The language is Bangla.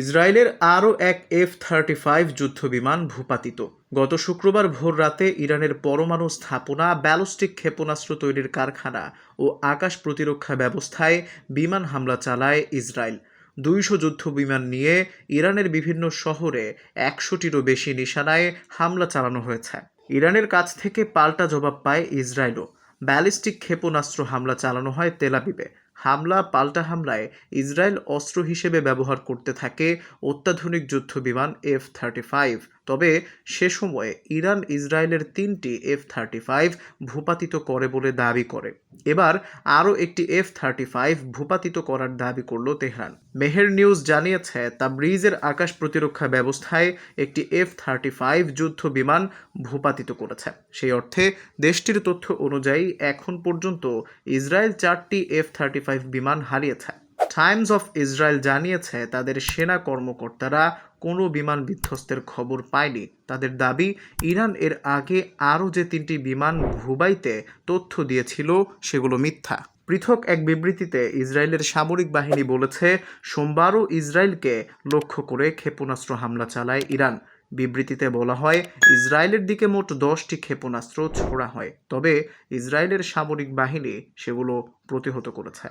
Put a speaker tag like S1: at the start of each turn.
S1: ইসরায়েলের আরও এক এফ থার্টি ফাইভ যুদ্ধবিমান ভূপাতিত। গত শুক্রবার ভোর রাতে ইরানের পরমাণু স্থাপনা, ব্যালিস্টিক ক্ষেপণাস্ত্র তৈরির কারখানা ও আকাশ প্রতিরক্ষা ব্যবস্থায় বিমান হামলা চালায় ইসরায়েল। দুইশো যুদ্ধ বিমান নিয়ে ইরানের বিভিন্ন শহরে একশোটিরও বেশি নিশানায় হামলা চালানো হয়েছে। ইরানের কাছ থেকে পাল্টা জবাব পায় ইসরায়েলও। ব্যালিস্টিক ক্ষেপণাস্ত্র হামলা চালানো হয় তেলাবিবে হামলা, পাল্টা হামলায় ইসরায়েল অস্ত্র হিসেবে ব্যবহার করতে থাকে অত্যাধুনিক যুদ্ধ বিমান এফ থার্টি ফাইভ। তবে সে সময়ে ইরান ইসরায়েলের তিনটি এফ থার্টি ফাইভ ভূপাতিত করে বলে দাবি করে। এবার আরও একটি এফ থার্টি ফাইভ ভূপাতিত করার দাবি করল তেহরান। মেহের নিউজ জানিয়েছে, তাবরিজের আকাশ প্রতিরক্ষা ব্যবস্থায় একটি এফ থার্টি ফাইভ যুদ্ধ বিমান ভূপাতিত করেছে। সেই অর্থে দেশটির তথ্য অনুযায়ী এখন পর্যন্ত ইসরায়েল চারটি এফ থার্টি ফাইভ বিমান হারিয়েছে। টাইমস অফ ইসরায়েল জানিয়েছে, তাদের সেনা কর্মকর্তারা কোনো বিমান বিধ্বস্তের খবর পায়নি। তাদের দাবি, ইরান এর আগে আরও যে তিনটি বিমান ভুবাইতে তথ্য দিয়েছিল, সেগুলো মিথ্যা। পৃথক এক বিবৃতিতে ইসরায়েলের সামরিক বাহিনী বলেছে, সোমবারও ইসরায়েলকে লক্ষ্য করে ক্ষেপণাস্ত্র হামলা চালায় ইরান। বিবৃতিতে বলা হয়, ইসরায়েলের দিকে মোট দশটি ক্ষেপণাস্ত্র ছোড়া হয়। তবে ইসরায়েলের সামরিক বাহিনী সেগুলো প্রতিহত করেছে।